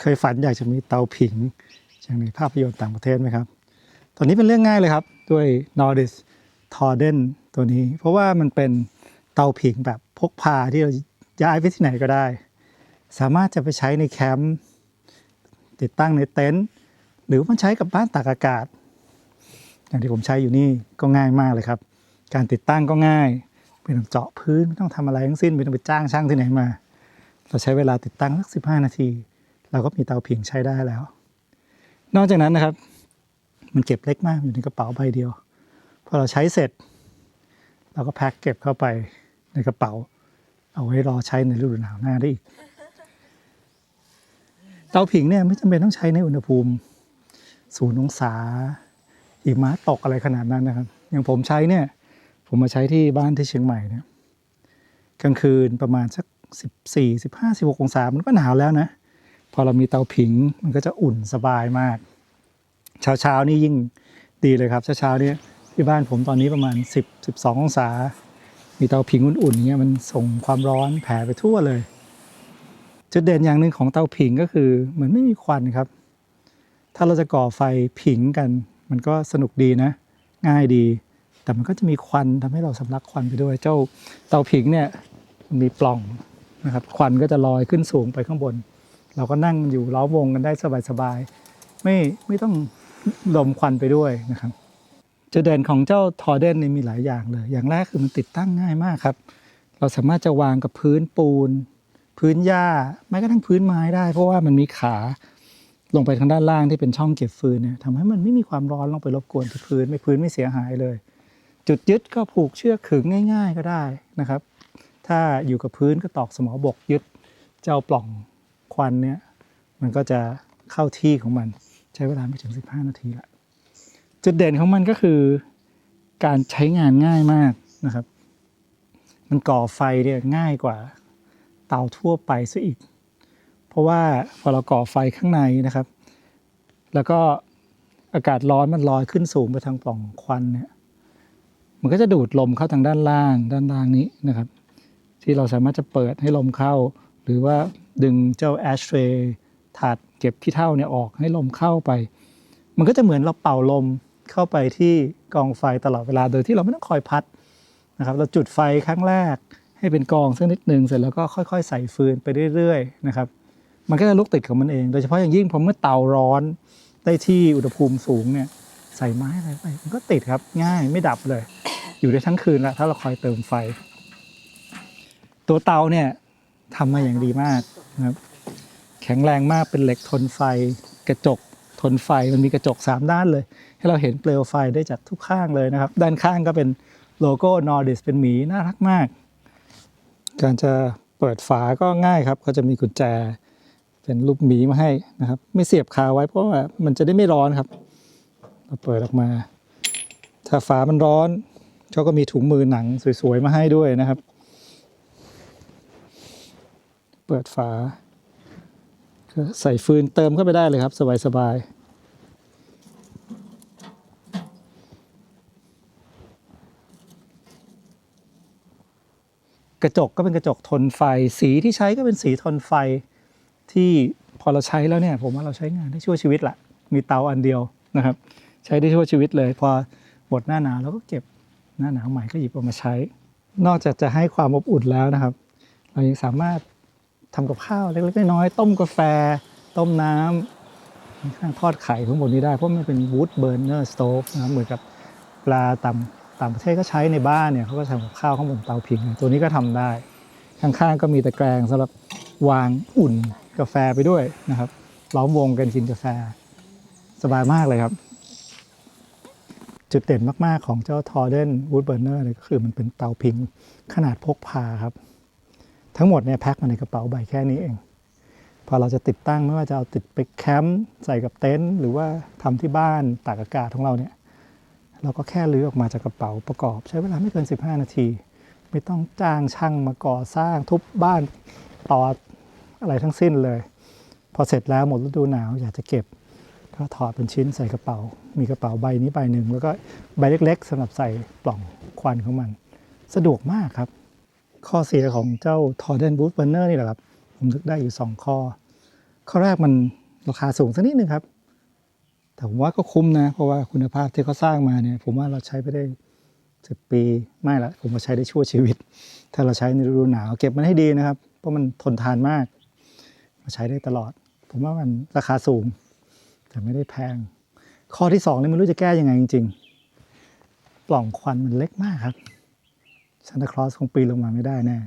เคยฝันอยากจะมีเตาผิงอย่างในภาพยนตร์ต่างประเทศไหมครับตอนนี้เป็นเรื่องง่ายเลยครับ ด้วย Nordic t o r d e n ตัวนี้ เพราะว่ามันเป็นเตาผิงแบบพกพาที่เราย้ายไปที่ไหนก็ได้ สามารถจะไปใช้ในแคมป์ติดตั้งในเต็นท์หรือมันใช้กับบ้านตากอากาศ อย่างที่ผมใช้อยู่นี่ก็ง่ายมากเลยครับ การติดตั้งก็ง่ายไม่ต้องเจาะพื้นไม่ต้องทำอะไรทั้งสิ้นไม่ต้องไปจ้างช่างที่ไหนมา เราใช้เวลาติดตั้งสักสิบห้านาที เราก็มีเตาผิงใช้ได้แล้ว นอกจากนั้นนะครับ มันเก็บเล็กมากอยู่ในกระเป๋าใบเดียวพอเราใช้เสร็จ เราก็แพ็คเก็บเข้าไปในกระเป๋า เอาไว้รอใช้ในฤดูหนาวหน้าได้อีก เตาผิงเนี่ยไม่จำเป็นต้องใช้ในอุณหภูมิศูนย์องศาหิมะตกอะไรขนาดนั้นนะครับ อย่างผมใช้เนี่ย ผมมาใช้ที่บ้านที่เชียงใหม่เนี่ยกลางคืนประมาณสักสิบสี่สิบห้าสิบหกองศา มันก็หนาวแล้วนะ พอเรามีเตาผิงมันก็จะอุ่นสบายมาก เช้าเช้านี่ยิ่งดีเลยครับเช้าเช้านี่ที่บ้านผมตอนนี้ประมาณสิบสิบสององศา มีเตาผิงอุ่นๆอย่างเงี้ยมันส่งความร้อนแผ่ไปทั่วเลย จุดเด่นอย่างหนึ่งของเตาผิงก็คือเหมือนไม่มีควันครับ ถ้าเราจะก่อไฟผิงกัน มันก็สนุกดีนะ ง่ายดี แต่มันก็จะมีควันทำให้เราสำลักควันไปด้วย เจ้าเตาผิงเนี่ยมีปล่องนะครับ ควันก็จะลอยขึ้นสูงไปข้างบน เราก็นั่งอยู่ล้อมวงกันได้สบายๆไม่ไม่ต้องลมควันไปด้วยนะครับจุดเด่นของเจ้าทอเดนนี่มีหลายอย่างเลย อย่างแรกคือมันติดตั้งง่ายมากครับ เราสามารถจะวางกับพื้นปูน พื้นหญ้าแม้กระทั่งพื้นไม้ได้ เพราะว่ามันมีขาลงไปทางด้านล่างที่เป็นช่องเก็บฟืนเนี่ยทำให้มันไม่มีความร้อนลงไปรบกวนที่พื้นไม่พื้นไม่เสียหายเลย จุดยึดก็ผูกเชือกขึงง่าย ๆ ก็ได้นะครับ ถ้าอยู่กับพื้นก็ตอกสมอบกยึดเจ้าปล่อง ควันเนี่ยมันก็จะเข้าที่ของมัน ใช้เวลาไม่ถึง 15 นาทีละจุดเด่นของมันก็คือการใช้งานง่ายมากนะครับ มันก่อไฟเนี่ยง่ายกว่าเตาทั่วไปซะอีก เพราะว่าพอเราก่อไฟข้างในนะครับ แล้วก็อากาศร้อนมันลอยขึ้นสูงไปทางปล่องควันเนี่ยมันก็จะดูดลมเข้าทางด้านล่าง ด้านล่างนี้นะครับ ที่เราสามารถจะเปิดให้ลมเข้า หรือว่า ดึงเจ้าแอชเทรถาดเก็บขี้เถ้าเนี่ยออกให้ลมเข้าไป มันก็จะเหมือนเราเป่าลมเข้าไปที่กองไฟตลอดเวลาโดยที่เราไม่ต้องคอยพัดนะครับ เราจุดไฟครั้งแรกให้เป็นกองสักนิดหนึ่งเสร็จแล้วก็ค่อย ๆ ใส่ฟืนไปเรื่อยๆนะครับ มันก็จะลุกติดของมันเอง โดยเฉพาะอย่างยิ่งพอเมื่อเตาร้อนได้ที่อุณหภูมิสูงเนี่ยใส่ไม้อะไรไปมันก็ติดครับง่ายไม่ดับเลย อยู่ได้ทั้งคืนละถ้าเราคอยเติมไฟ ตัวเตาเนี่ยทำมาอย่างดีมาก นะครับแข็งแรงมากเป็นเหล็กทนไฟ กระจกทนไฟมันมีกระจก 3 ด้านเลย ให้เราเห็นเปลวไฟได้จากทุกข้างเลยนะครับ ด้านข้างก็เป็นโลโก้นอร์ดิสเป็นหมีน่ารักมาก การจะเปิดฝาก็ง่ายครับเขาจะมีกุญแจ เป็นรูปหมีมาให้นะครับ ไม่เสียบคาไว้เพราะว่ามันจะได้ไม่ร้อนครับ เราเปิดออกมา ถ้าฝามันร้อนเขาก็มีถุงมือหนังสวยๆมาให้ด้วยนะครับ เปิดฝาก็ใส่ฟืนเติมเข้าไปได้เลยครับ สบายๆกระจกก็เป็นกระจกทนไฟ สีที่ใช้ก็เป็นสีทนไฟที่พอเราใช้แล้วเนี่ย ผมว่าเราใช้งานได้ชั่วชีวิตละมีเตาอันเดียวนะครับ ใช้ได้ชั่วชีวิตเลย พอหมดหน้าหนาวเราก็เก็บหน้าหนาวใหม่ก็หยิบออกมาใช้ นอกจากจะให้ความอบอุ่นแล้วนะครับ เรายังสามารถ ทำกับข้าวเล็กๆน้อยๆต้มกาแฟ ต้มน้ำข้างทอดไข่ข้างบนนี้ได้เพราะมันเป็น wood burner stove นะครับเหมือนกับปลาต่างต่างประเทศก็ใช้ในบ้านเนี่ยเขาก็ทำกับข้าวข้างบนเตาผิง ตัวนี้ก็ทำได้ ข้างๆก็มีตะแกรงสำหรับวางอุ่นกาแฟไปด้วยนะครับล้อมวงกันกินกาแฟสบายมากเลยครับ จุดเด่นมากๆของเจ้า Torden Wood Burner เนี่ยก็คือมันเป็นเตาผิงขนาดพกพาครับ ทั้งหมดเนี่ยแพ็คมาในกระเป๋าใบแค่นี้เอง พอเราจะติดตั้งไม่ว่าจะเอาติดไปแคมป์ใส่กับเต็นท์หรือว่าทำที่บ้านตากอากาศของเราเนี่ยเราก็แค่ลื้อออกมาจากกระเป๋าประกอบ ใช้เวลาไม่เกิน 15 นาที ไม่ต้องจ้างช่างมาก่อสร้างทุบบ้านต่ออะไรทั้งสิ้นเลย พอเสร็จแล้วหมดฤดูหนาวอยากจะเก็บ ก็ถอดเป็นชิ้นใส่กระเป๋า มีกระเป๋าใบนี้ใบหนึ่งแล้วก็ใบเล็กๆสำหรับใส่ปล่องควันของมัน สะดวกมากครับ ข้อเสียของเจ้า Torden Boot Burner นี่แหละครับ ผมนึกได้อยู่ 2 ข้อ ข้อแรกมันราคาสูงสักนิดนึงครับ แต่ผมว่าก็คุ้มนะ เพราะว่าคุณภาพที่เขาสร้างมาเนี่ย ผมว่าเราใช้ไปได้สิบปีไม่ละผมว่าใช้ได้ชั่วชีวิต ถ้าเราใช้ในฤดูหนาวเก็บมันให้ดีนะครับ เพราะมันทนทานมาก มาใช้ได้ตลอด ผมว่ามันราคาสูง แต่ไม่ได้แพง ข้อที่สองนี่ไม่รู้จะแก้ยังไงจริง ๆ ปล่องควันมันเล็กมากครับ ซานตาคลอสคงปีนลงมาไม่ได้แน่